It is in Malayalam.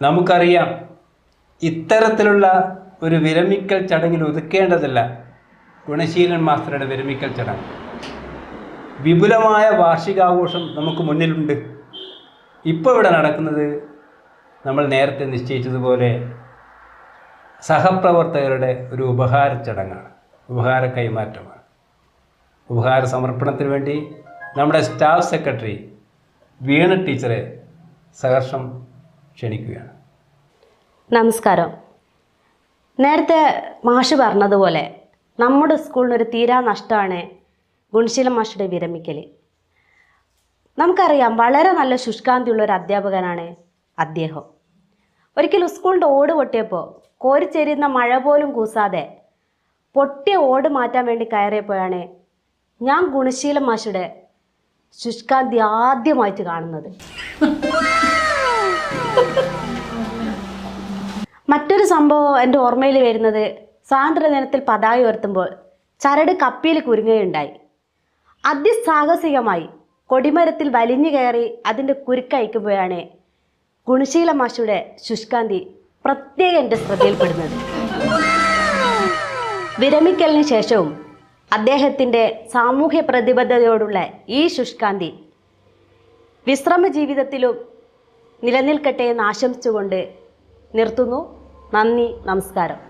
നമുക്കറിയാം ഇത്തരത്തിലുള്ള ഒരു വിരമിക്കൽ ചടങ്ങിൽ ഒതുക്കേണ്ടതല്ല ഗുണശീലൻ മാസ്റ്ററുടെ വിരമിക്കൽ ചടങ്ങ്. വിപുലമായ വാർഷികാഘോഷം നമുക്ക് മുന്നിലുണ്ട്. ഇപ്പോൾ ഇവിടെ നടക്കുന്നത് നമ്മൾ നേരത്തെ നിശ്ചയിച്ചതുപോലെ സഹപ്രവർത്തകരുടെ ഒരു ഉപഹാര ചടങ്ങാണ്. ഉപഹാര കൈമാറ്റമാണ്. ഉപഹാര സമർപ്പണത്തിന് വേണ്ടി നമ്മുടെ സ്റ്റാഫ് സെക്രട്ടറി വീണ ടീച്ചറെ സഹർഷം ക്ഷണിക്കുകയാണ്. നമസ്കാരം. നേരത്തെ മാഷ് പറഞ്ഞതുപോലെ നമ്മുടെ സ്കൂളിനൊരു തീരാ നഷ്ടമാണ് ഗുണശീല മാഷുടെ വിരമിക്കൽ നമുക്കറിയാം വളരെ നല്ല ശുഷ്കാന്തിയുള്ള ഒരു അധ്യാപകനാണ് അദ്ദേഹം. ഒരിക്കലും സ്കൂളിന്റെ ഓട് പൊട്ടിയപ്പോൾ കോരിച്ചേരുന്ന മഴ പോലും കൂസാതെ പൊട്ടിയ ഓട് മാറ്റാൻ വേണ്ടി കയറിയപ്പോഴാണ് ഞാൻ ഗുണശീല മാഷുടെ ശുഷ്കാന്തി ആദ്യമായിട്ട് കാണുന്നത്. സംഭവം എന്റെ ഓർമ്മയിൽ വരുന്നത് സ്വാതന്ത്ര്യദിനത്തിൽ പതാക ഉയർത്തുമ്പോൾ ചരട് കപ്പിയിൽ കുരുങ്ങുകയുണ്ടായി. അതിസാഹസികമായി കൊടിമരത്തിൽ വലിഞ്ഞു കയറി അതിന്റെ കുരുക്കയക്കുമ്പോഴാണ് ഗുണശീല മാഷയുടെ ശുഷ്കാന്തി പ്രത്യേകം എന്റെ ശ്രദ്ധയിൽപ്പെടുന്നത്. വിരമിക്കലിന് ശേഷവും അദ്ദേഹത്തിന്റെ സാമൂഹ്യ പ്രതിബദ്ധതയോടുള്ള ഈ ശുഷ്കാന്തി വിശ്രമ ജീവിതത്തിലും നിലനിൽക്കട്ടെ എന്ന് ആശംസിച്ചുകൊണ്ട് നിർത്തുന്നു. നന്ദി നമസ്കാരം.